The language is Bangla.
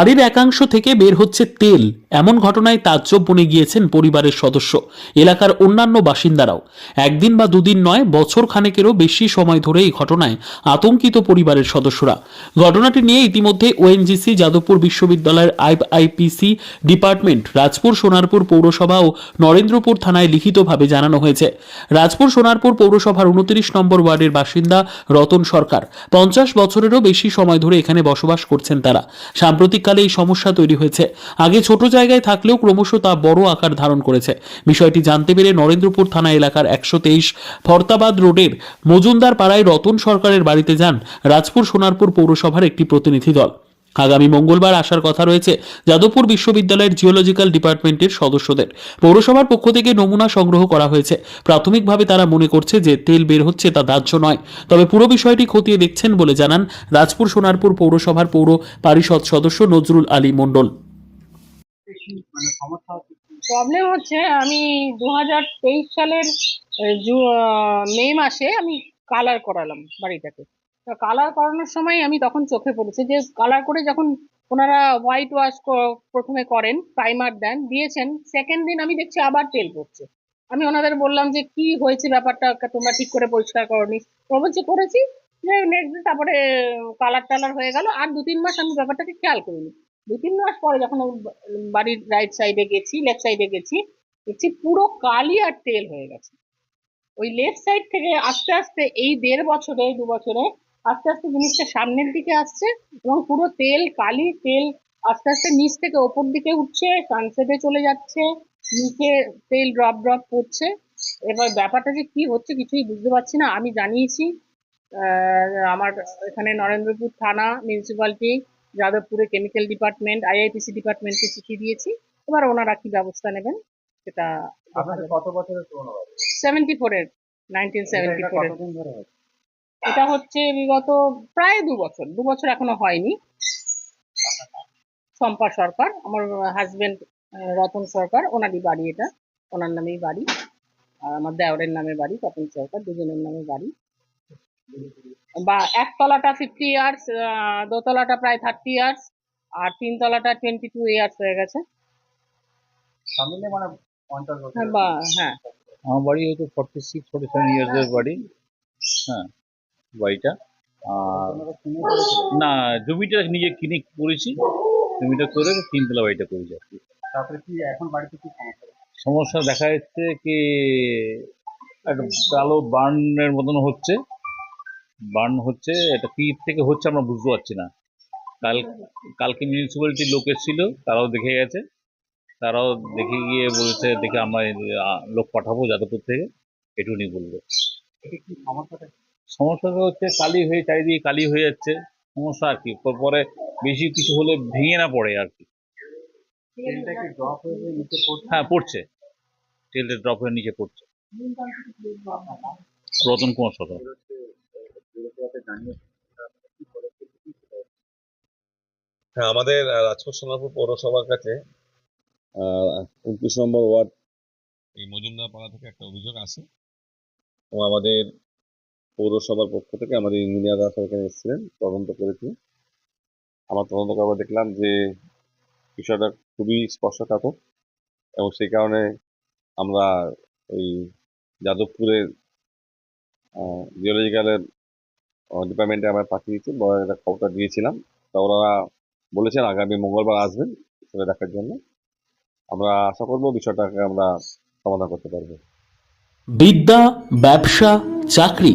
বাড়ির একাংশ থেকে বের হচ্ছে তেল। এমন ঘটনায় তাজ্জব বনে গিয়েছেন পরিবারের সদস্য, এলাকার অন্যান্য বাসিন্দারাও। একদিন বা দুদিন নয়, বছর খানেকেরও বেশি সময় ধরে এই ঘটনায় আতঙ্কিত পরিবারের সদস্যরা। ঘটনাটি নিয়ে ইতিমধ্যে ওএনজিসি, যাদবপুর বিশ্ববিদ্যালয়ের আইপিসি ডিপার্টমেন্ট, রাজপুর সোনারপুর পৌরসভা ও নরেন্দ্রপুর থানায় লিখিতভাবে জানানো হয়েছে। রাজপুর সোনারপুর পৌরসভার উনত্রিশ নম্বর ওয়ার্ডের বাসিন্দা রতন সরকার। পঞ্চাশ বছরেরও বেশি সময় ধরে এখানে বসবাস করছেন তারা। সাম্প্রতিককালে এই সমস্যা তৈরি হয়েছে। আগে ছোট জায়গায় থাকলেও ক্রমশ তা বড় আকার ধারণ করেছে। বিষয়টি জানতে পেরে নরেন্দ্রপুর থানা এলাকার একশো তেইশ ফরতাবাদ রোডের মজুমদার পাড়ায় রতন সরকারের বাড়িতে যান রাজপুর সোনারপুর পৌরসভার একটি প্রতিনিধি দল। আগামী মঙ্গলবার আসার কথা রয়েছে যাদবপুর বিশ্ববিদ্যালয়ের জিওলজিক্যাল ডিপার্টমেন্টের সদস্যদের। পৌরসভার পক্ষ থেকে নমুনা সংগ্রহ করা হয়েছে। প্রাথমিকভাবে তারা মনে করছে যে তেল বের হচ্ছে তা দাহ্য নয়। তবে পুরো বিষয়টি খতিয়ে দেখছেন বলে জানান রাজপুর সোনারপুর পৌরসভার পৌর পারিষদ সদস্য নজরুল আলী মণ্ডল। প্রবলেম হচ্ছে, আমি দু হাজার তেইশ সালের মে মাসে আমি কালার করালাম বাড়িটাকে। কালার করানোর সময় আমি তখন চোখে পড়েছে। যে কালার করে যখন ওনারা হোয়াইট ওয়াশ প্রথমে করেন প্রাইমার দেন, দিয়েছেন সেকেন্ড দিন আমি দেখছি আবার তেল পড়ছে। আমি ওনাদের বললাম যে, কি হয়েছে ব্যাপারটা? তোমরা ঠিক করে পরিষ্কার করনি। তো বলছে, করেছি। নেক্সট দিন তারপরে কালার টালার হয়ে গেল। আর দু তিন মাস আমি ব্যাপারটাকে খেয়াল করিনি। দু তিন মাস পরে যখন বাড়ির রাইট সাইডে গেছি লেফট সাইডে গেছি, দেখছি পুরো কালি আর তেল হয়ে গেছে। ওই লেফট সাইড থেকে আস্তে আস্তে এই দেড় বছরে, দু বছরে আস্তে আস্তে জিনিসটা সামনের দিকে আসছে এবং পুরো তেল কালি তেল আস্তে আস্তে নিচ থেকে ওপর দিকে উঠছে সানসেটে চলে যাচ্ছে নিচে তেল ড্রপ ড্রপ পড়ছে এবার ব্যাপারটা যে কি হচ্ছে কিছুই বুঝতে পারছি না আমি জানিয়েছি আমার এখানে নরেন্দ্রপুর থানা মিউনিসিপ্যালিটি যাদবপুরে কেমিক্যাল ডিপার্টমেন্ট আইআইটিসি ডিপার্টমেন্টকে চিঠি দিয়েছি। এবার ওনারা কি ব্যবস্থা নেবেন সেটা কত বছরের পুরনো সেভেন্টি ফোরের নাইনটিন সেভেন্টি ফোরের এটা হচ্ছে বিগত প্রায় দু বছর দু বছর এখনও হয়নি। শম্পা সরকার আমার হাজবেন্ড রতন সরকার ওনারই বাড়ি এটা ওনার নামেই বাড়ি। আর আমার দেওরের নামে বাড়ি তপন সরকার দুজনের নামে বাড়ি। বা একতলাটা ফিফটি ইয়ার্স দোতলাটা প্রায় থার্টি ইয়ার্স আর তিনতলাটা টোয়েন্টি টু ইয়ার্স হয়ে গেছে। মানে হ্যাঁ, হ্যাঁ। আমার বাড়ি হয়তো ফর্টি সিক্স ফর্টি সেভেন ইয়ার্সের বাড়ি। হ্যাঁ। বাড়িটা। আর না জমিটা নিজে কিনে করেছি। জমিটা করে তিনতলা বাড়িটা করেছি আর কি তারপরে কি এখন বাড়িতে কি সমস্যা? দেখা যাচ্ছে কি একটা কালো বার্নের মতন হচ্ছে। বার্ন হচ্ছে এটা কি থেকে হচ্ছে আমরা বুঝতে পারছি না। কাল কালকে মিউনিসিপ্যালিটির লোক এসেছিল তারাও দেখে গেছে। তারাও দেখে গিয়ে বলেছে দেখে আমরা লোক পাঠাবো যাদবপুর থেকে। এটুকুনি কি সমস্যাটা? হচ্ছে কালি হয়ে চারিদিকে কালি হয়ে যাচ্ছে। সমস্যা আর কি? পর- পরে বেশি কিছু হলে ভেঙে না পড়ে আর কি। হয়ে নিচে হ্যাঁ পড়ছে। তেলটা ড্রপ হয়ে নিচে পড়ছে। রতন কুমার সরকার। হ্যাঁ আমাদের রাজপুর সোনারপুর পৌরসভার কাছে উনত্রিশ নম্বর ওয়ার্ড এই মজুমদার পাড়া থেকে একটা অভিযোগ আসে। এবং আমাদের পৌরসভার পক্ষ থেকে আমাদের ইঞ্জিনিয়াররা এখানে এসেছিলেন, তদন্ত করেছি। আমার তদন্ত করবার দেখলাম যে বিষয়টা খুবই স্পর্শকাতর এবং সেই কারণে আমরা ওই যাদবপুরের জিওলজিক্যালের ডিপার্টমেন্টে আমরা পাঠিয়েছি বড় একটা খবরটা দিয়েছিলাম। তা ওরা বলেছেন আগামী মঙ্গলবার আসবেন সেটা দেখার জন্য। আমরা আশা করব বিষয়টাকে আমরা সমাধান করতে পারব। বিদ্যা, ব্যবসা, চাকরি